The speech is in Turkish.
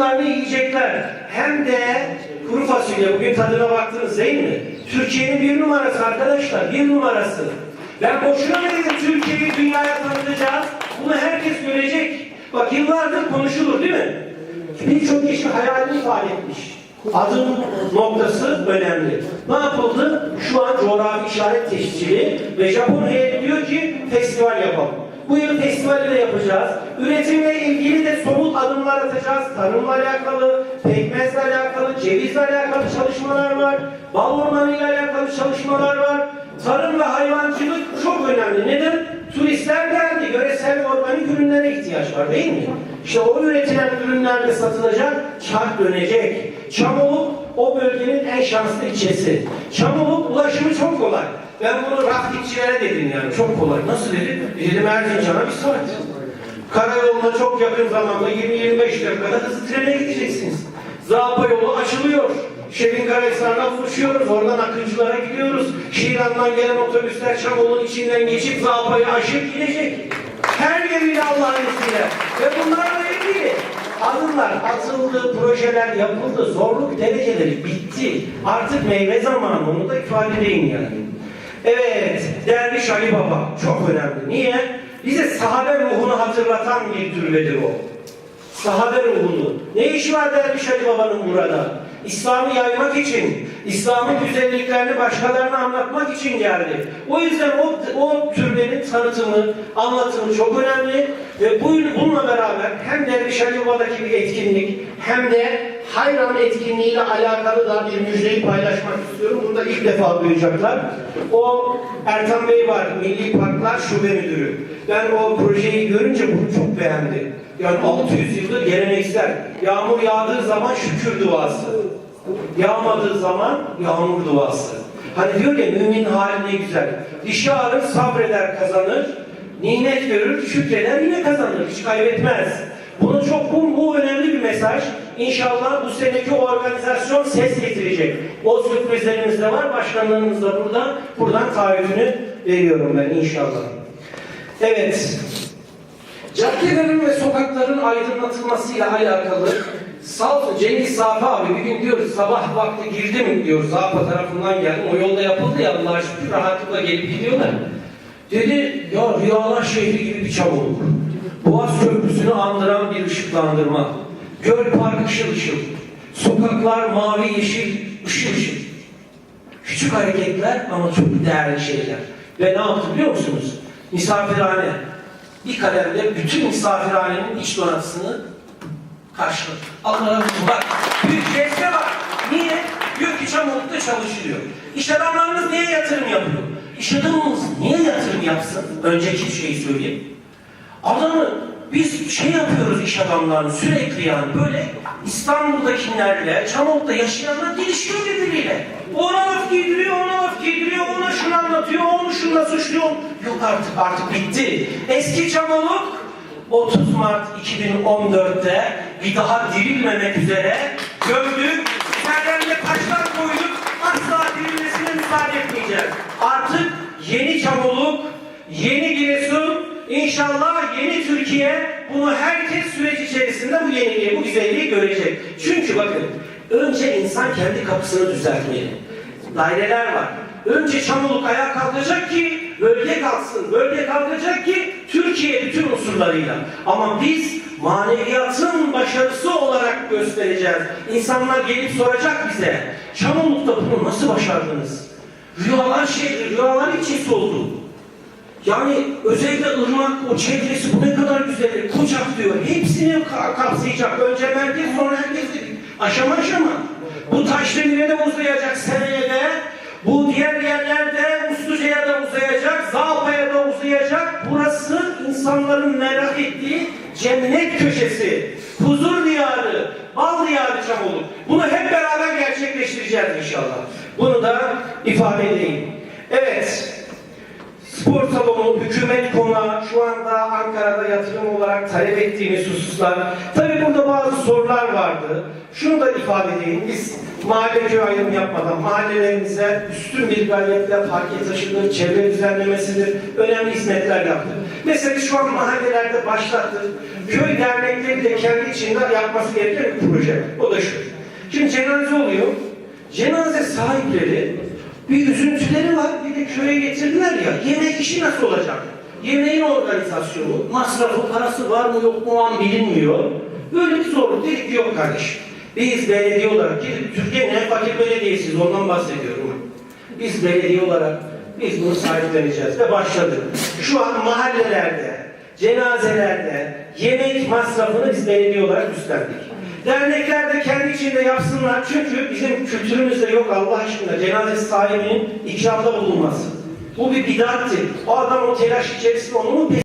hakkılarını yiyecekler. Hem de kuru fasulye. Bugün tadına baktınız değil mi? Türkiye'nin bir numarası arkadaşlar. Bir numarası. Ben boşuna dedim Türkiye'yi dünyaya tanıtacağız? Bunu herkes görecek. Bak yıllardır konuşulur değil mi? Birçok kişi hayalini ifade etmiş. Adım noktası önemli. Ne yapıldı? Şu an coğrafi işaret tescili ve Japon heyeti diyor ki festival yapalım. Bu yıl festivali de yapacağız. Üretimle ilgili de somut adımlar atacağız. Tarımla alakalı, pekmezle alakalı, cevizle alakalı çalışmalar var. Bal ormanıyla alakalı çalışmalar var. Tarım ve hayvancılık çok önemli. Neden? Turistler geldi. Yöresel organik ürünlere ihtiyaç var değil mi? İşte o üretilen ürünler de satılacak, çark dönecek. Çamoluk o bölgenin en şanslı ilçesi. Çamoluk ulaşımı çok kolay. Ben bunu raftingçilere dedim yani çok kolay. Nasıl dedim? E dedim Erzincan'a bir saat. Karayoluna çok yakın zamanda 20-25 dakikada hızlı trene gideceksiniz. Zapa yolu açılıyor. Şebin Karahisar'la buluşuyoruz. Oradan Akıncılara gidiyoruz. Şiran'dan gelen otobüsler Çamoluk'un içinden geçip Zapa'yı aşıp gidecek. Her yeriyle Allah'ın izniyle. Ve bunlarla ilgili adımlar atıldı, projeler yapıldı, zorluk dereceleri bitti. Artık meyve zamanı, onu da ifade edeyim yani. Evet, Derviş Ali Baba çok önemli. Niye? Bize sahabe ruhunu hatırlatan bir türbedir o. Sahabe ruhunu. Ne işi var Derviş Ali Baba'nın burada? İslam'ı yaymak için, İslam'ın güzelliklerini başkalarına anlatmak için geldi. O yüzden o, o türbenin tanıtımı, anlatımı çok önemli. Ve bu, bununla beraber hem Derviş Ali Baba'daki bir etkinlik hem de Hayran etkinliğiyle alakalı da bir müjdeyi paylaşmak istiyorum. Bunu da ilk defa duyacaklar. O Ertan Bey var, Milli Parklar Şube Müdürü. Ben o projeyi görünce bunu çok beğendim. Yani 600 yıldır geleneksel. Yağmur yağdığı zaman şükür duası. Yağmadığı zaman yağmur duası. Hani diyor ya mümin hali ne güzel. Dişi ağrır sabreder kazanır. Nimet görür şükreder yine kazanır. Hiç kaybetmez. Bunu çok bu, bu önemli bir mesaj. İnşallah bu seneki organizasyon ses getirecek. O sürprizlerimiz de var. Başkanlarımız da burada. Buradan taahhütünü veriyorum ben inşallah. Evet. Caddelerin ve sokakların aydınlatılmasıyla alakalı Salt Cengiz Safi abi bir gün diyoruz sabah vakti girdim diyoruz Zapa tarafından geldim. O yolda yapıldı ya Allah'a şükür rahatlıkla gelip gidiyorlar. Dedi ya rüyalar şehri gibi bir çamurluk. Boğaz Köprüsü'nü andıran bir ışıklandırma. Göl park ışıl ışıl. Sokaklar mavi yeşil ışıl ışıl. Küçük hareketler ama çok değerli şeyler. Ve ne yaptı biliyor musunuz? Misafirhane. Bir kalemde bütün misafirhanenin iç donatısını karşıladı. Allah razı. Bak, büyük jeste bak. Niye? Diyor ki Çamoluk'ta çalışılıyor. İş adamlarınız niye yatırım yapıyor? İş adamımız niye yatırım yapsın? Önceki şeyi söyleyeyim. Adamı biz şey yapıyoruz iş adamlarını sürekli yani böyle İstanbul'dakilerle, Çamoluk'ta yaşayanlar gelişiyor birbiriyle. Ona laf giydiriyor, ona laf giydiriyor, ona şunu anlatıyor, onu şunla suçluyor. Yok artık, artık bitti. Eski Çamoluk 30 Mart 2014'te bir daha dirilmemek üzere gömdük, üzerlerine taşlar koyduk, asla dirilmesine müsaade etmeyeceğiz. Artık yeni Çamoluk, yeni Giresun, inşallah yeni Türkiye bunu herkes süreç içerisinde bu yeniliği, bu güzelliği görecek. Çünkü bakın, önce insan kendi kapısını düzeltmeli. Daireler var. Önce Çamoluk ayağa kalkacak ki bölge kalksın. Bölge kalkacak ki Türkiye bütün unsurlarıyla. Ama biz maneviyatın başarısı olarak göstereceğiz. İnsanlar gelip soracak bize. Çamoluk'ta bunu nasıl başardınız? Rüyalar şehri, rüyalar içi oldu. Yani özellikle ırmak, o çevresi bu ne kadar güzel, kucak diyor. Hepsini ka- kapsayacak. Önce merkez sonra herkes. Aşama aşama. Bu taş demire de uzayacak seneye. Bu diğer yerlerde Usluca'ya da uzayacak, Zalpa'ya da uzayacak. Burası insanların merak ettiği cennet köşesi. Huzur diyarı, bal diyarı Çamoluk. Bunu hep beraber gerçekleştireceğiz inşallah. Bunu da ifade edeyim. Evet, spor salonu, hükümet konağı, şu anda Ankara'da yatırım olarak talep ettiğimiz hususlar. Tabii burada bazı sorular vardı. Şunu da ifade edeyim. Biz mahalle köy ayrımı yapmadan mahallelerimize üstün bir gayretle parke taşıdır, çevre düzenlemesidir, önemli hizmetler yaptık. Mesela şu an mahallelerde başlattık. Köy dernekleri de kendi içinde yapması gereken bir proje. O da şu. Şimdi cenaze oluyor. Cenaze sahipleri bir üzüntüleri var. Bir de köye getirdiler ya. Yemek işi nasıl olacak? Yemeğin organizasyonu, masrafı, parası var mı yok mu an bilinmiyor. Böyle bir zorluk dedik yok kardeşim. Biz belediye olarak, ki Türkiye'nin en fakir belediyesiyiz ondan bahsediyorum. Biz belediye olarak biz bunu sahipleneceğiz ve başladık. Şu an mahallelerde, cenazelerde yemek masrafını biz belediye olarak üstlendik. Dernekler de kendi içinde yapsınlar çünkü bizim kültürümüzde yok Allah aşkına cenaze sahibinin ikramda bulunması. Bu bir bidattır. O adam o telaş içerisinde onu mu